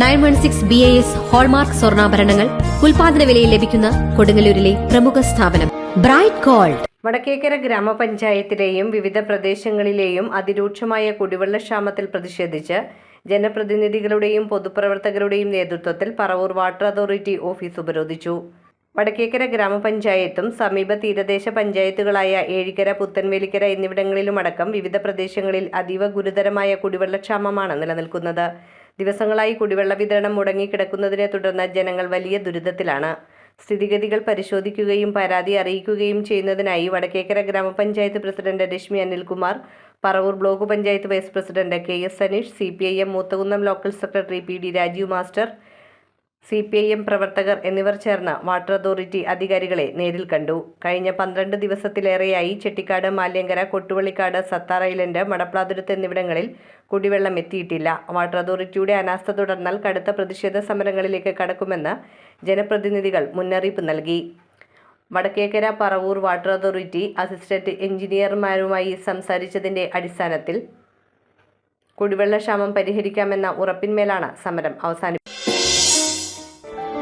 Nine one six B A S hallmark സ്വർണാഭരണങ്ങൾ ഉൽപാദന വിലയിൽ ലഭിക്കുന്ന കൊടുങ്ങല്ലൂരിലെ പ്രമുഖ സ്ഥാപനം. Bright gold. വടക്കേക്കര ഗ്രാമപഞ്ചായത്തിലെയും വിവിധ പ്രദേശങ്ങളിലെയും അതിരൂക്ഷമായ കുടിവെള്ളക്ഷാമത്തിൽ പ്രതിഷേധിച്ച് ജനപ്രതിനിധികളുടെയും പൊതുപ്രവർത്തകരുടെയും നേതൃത്വത്തിൽ പറവൂർ വാട്ടർ അതോറിറ്റി ഓഫീസ് ഉപരോധിച്ചു. വടക്കേക്കര ഗ്രാമപഞ്ചായത്തും സമീപ തീരദേശ പഞ്ചായത്തുകളായ ഏഴിക്കര പുത്തൻവേലിക്കര എന്നിവിടങ്ങളിലുമടക്കം വിവിധ പ്രദേശങ്ങളിൽ അതീവ ഗുരുതരമായ കുടിവെള്ളക്ഷാമമാണ് നിലനിൽക്കുന്നത്. ദിവസങ്ങളായി കുടിവെള്ള വിതരണം മുടങ്ങിക്കിടക്കുന്നതിനെ തുടർന്ന് ജനങ്ങൾ വലിയ ദുരിതത്തിലാണ്. സ്ഥിതിഗതികൾ പരിശോധിക്കുകയും പരാതി അറിയിക്കുകയും ചെയ്യുന്നതിനായി വടക്കേക്കര ഗ്രാമപഞ്ചായത്ത് president Rashmi Anilkumar Paravur block panchayat vice president K S Saneesh C P I M Moothakunnam local secretary P D Rajeev master C P I M പ്രവർത്തകർ എന്നിവർ ചേർന്ന് വാട്ടർ അതോറിറ്റി അധികാരികളെ നേരിൽ കണ്ടു. കഴിഞ്ഞ പന്ത്രണ്ട് ദിവസത്തിലേറെയായി ചെട്ടിക്കാട് മാല്യങ്കര കൊട്ടുവള്ളിക്കാട് സത്താർ ഐലൻഡ് മടപ്ലാതുരത്ത് എന്നിവിടങ്ങളിൽ കുടിവെള്ളം എത്തിയിട്ടില്ല. വാട്ടർ അതോറിറ്റിയുടെ അനാസ്ഥ തുടർന്നാൽ കടുത്ത പ്രതിഷേധ സമരങ്ങളിലേക്ക് കടക്കുമെന്ന് ജനപ്രതിനിധികൾ മുന്നറിയിപ്പ് നൽകി. Vadakkekara Paravur water authority assistant എഞ്ചിനീയർമാരുമായി സംസാരിച്ചതിന്റെ അടിസ്ഥാനത്തിൽ കുടിവെള്ളക്ഷാമം പരിഹരിക്കാമെന്ന ഉറപ്പിന്മേലാണ് സമരം അവസാനിപ്പിച്ചത്.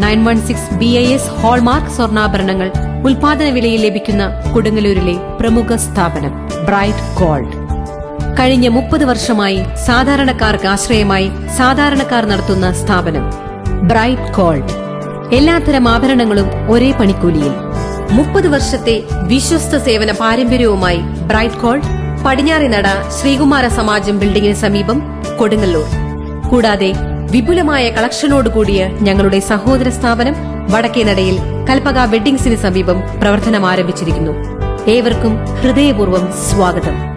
Nine one six B I S hallmark സ്വർണാഭരണങ്ങൾ ഉൽപാദന വിലയിൽ ലഭിക്കുന്ന കൊടുങ്ങല്ലൂരിലെ പ്രമുഖ സ്ഥാപനം ബ്രൈറ്റ് ഗോൾഡ്. കഴിഞ്ഞ മുപ്പത് വർഷമായി സാധാരണക്കാർക്ക് ആശ്രയമായി സാധാരണക്കാർ നടത്തുന്ന സ്ഥാപനം ബ്രൈറ്റ് ഗോൾഡ്. എല്ലാത്തരം ആഭരണങ്ങളും ഒരേ പണിക്കൂലിയിൽ. മുപ്പത് വർഷത്തെ വിശ്വസ്ത സേവന പാരമ്പര്യവുമായി ബ്രൈറ്റ് ഗോൾഡ് പടിഞ്ഞാറിനട ശ്രീകുമാര സമാജം ബിൽഡിംഗിന് സമീപം കൊടുങ്ങല്ലൂർ. കൂടാതെ വിപുലമായ കളക്ഷനോട് കൂടിയ ഞങ്ങളുടെ സഹോദര സ്ഥാപനം വടക്കേനടയിൽ കൽപ്പക വെഡ്ഡിംഗ്സിന് സമീപം പ്രവർത്തനം ആരംഭിച്ചിരിക്കുന്നു ഏവർക്കും ഹൃദയപൂർവം സ്വാഗതം.